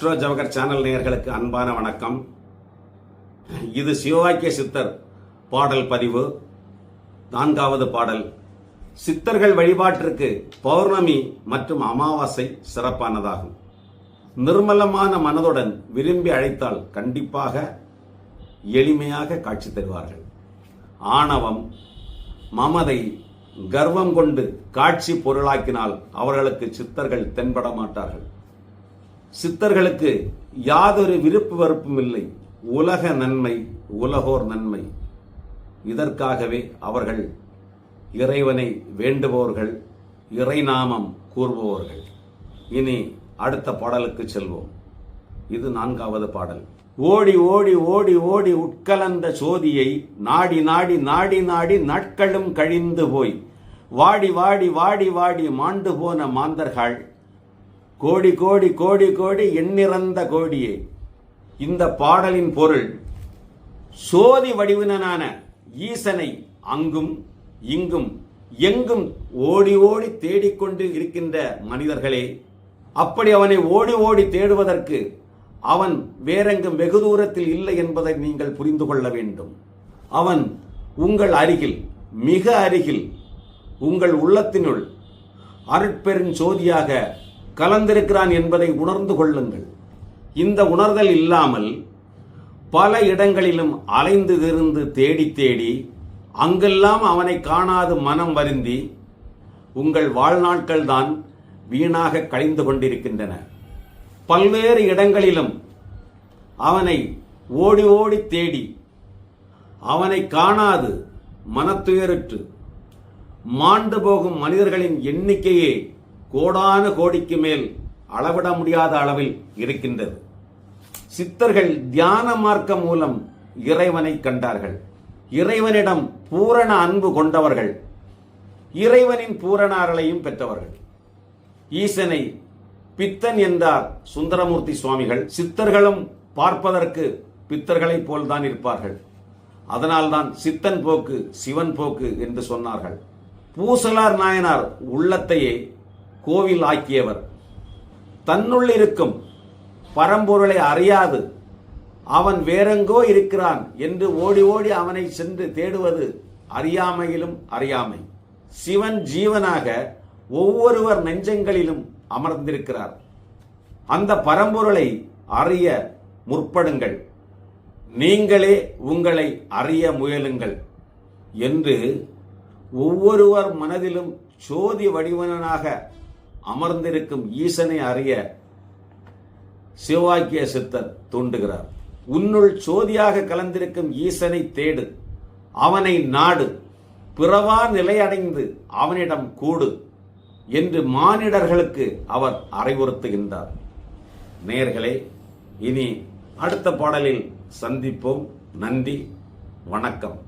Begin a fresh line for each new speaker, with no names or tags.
Astro Jawahar channel நேயர்களுக்கு அன்பான வணக்கம். இது சிவவாக்கிய சித்தர் பாடல் பதிவு நான்காவது பாடல். சித்தர்கள் வழிபாட்டிற்கு பௌர்ணமி மற்றும் அமாவாசை சிறப்பானதாகும். நிர்மலமான மனதுடன் விரும்பி அழைத்தால் கண்டிப்பாக எளிமையாக காட்சி தருவார்கள். ஆணவம் மமதை கர்வம் கொண்டு காட்சி பொருளாக்கினால் அவர்களுக்கு சித்தர்கள் தென்பட மாட்டார்கள். சித்தர்களுக்கு யாதொரு விருப்பு வெறுப்பும் இல்லை. உலக நன்மை உலகோர் நன்மை. இதற்காகவே அவர்கள் இறைவனை வேண்டுபவர்கள் இறைநாமம் கூறுபவர்கள். இனி அடுத்த பாடலுக்கு செல்வோம். இது நான்காவது பாடல். ஓடி ஓடி ஓடி ஓடி உட்கலந்த சோதியை நாடி நாடி நாடி நாடி நாட்களும் கழிந்து போய். வாடி வாடி வாடி வாடி மாண்டு போன மாந்தர்கள் கோடி கோடி கோடி கோடி எண்ணிறந்த கோடியே. இந்த பாடலின் பொருள் சோதி வடிவினனான ஈசனை அங்கும் இங்கும் எங்கும் ஓடி ஓடி தேடிக்கொண்டு இருக்கின்ற மனிதர்களே அப்படி அவனை ஓடி ஓடி தேடுவதற்கு அவன் வேறெங்கும் வெகு தூரத்தில் இல்லை என்பதை நீங்கள் புரிந்து கொள்ள வேண்டும். அவன் உங்கள் அருகில் மிக அருகில் உங்கள் உள்ளத்தினுள் அருட்பெருஞ்சோதியாக கலந்திருக்கிறான் என்பதை உணர்ந்து கொள்ளுங்கள். இந்த உணர்தல் இல்லாமல் பல இடங்களிலும் அலைந்து திரிந்து தேடி தேடி அங்கெல்லாம் அவனை காணாது மனம் வருந்தி உங்கள் வாழ்நாட்கள் தான் வீணாக கழிந்து கொண்டிருக்கின்றன. பல்வேறு இடங்களிலும் அவனை ஓடி ஓடி தேடி அவனை காணாது மனத்துயருற்று மாண்டு போகும் மனிதர்களின் எண்ணிக்கையே கோடான கோடிக்கு மேல் அளவிட முடியாத அளவில் இருக்கின்றது. சித்தர்கள் தியான மார்க்கம் மூலம் இறைவனை கண்டார்கள். இறைவனிடம் பூரண அன்பு கொண்டவர்கள். இறைவனின் பூரண அருளையும் பெற்றவர்கள். ஈசனை பித்தன் என்றார் சுந்தரமூர்த்தி சுவாமிகள். சித்தர்களும் பார்ப்பதற்கு பித்தர்களைப் போல்தான் இருப்பார்கள். அதனால்தான் சித்தன் போக்கு சிவன் போக்கு என்று சொன்னார்கள். பூசலார் நாயனார் உள்ளத்தையே கோவில் ஆக்கியவர் தன்னுள் இருக்கும் பரம்பொருளை அறியாது. அவன் வேறெங்கோ இருக்கிறான் என்று ஓடி ஓடி அவனை சென்று தேடுவது அறியாமையிலும் அறியாமை. சிவன் ஜீவனாக ஒவ்வொருவர் நெஞ்சங்களிலும் அமர்ந்திருக்கிறார். அந்த பரம்பொருளை அறிய முற்படுங்கள். நீங்களே உங்களை அறிய முயலுங்கள் என்று ஒவ்வொருவர் மனதிலும் சோதி வடிவனாக அமர்ந்திருக்கும் ஈசனை அறிய சிவாக்கிய சித்தர் தூண்டுகிறார். உன்னுள் சோதியாக கலந்திருக்கும் ஈசனை தேடு. அவனை நாடு. பிறவா நிலையடைந்து அவனிடம் கூடு என்று மானிடர்களுக்கு அவர் அறிவுறுத்துகின்றார். நேர்களே இனி அடுத்த பாடலில் சந்திப்போம். நன்றி வணக்கம்.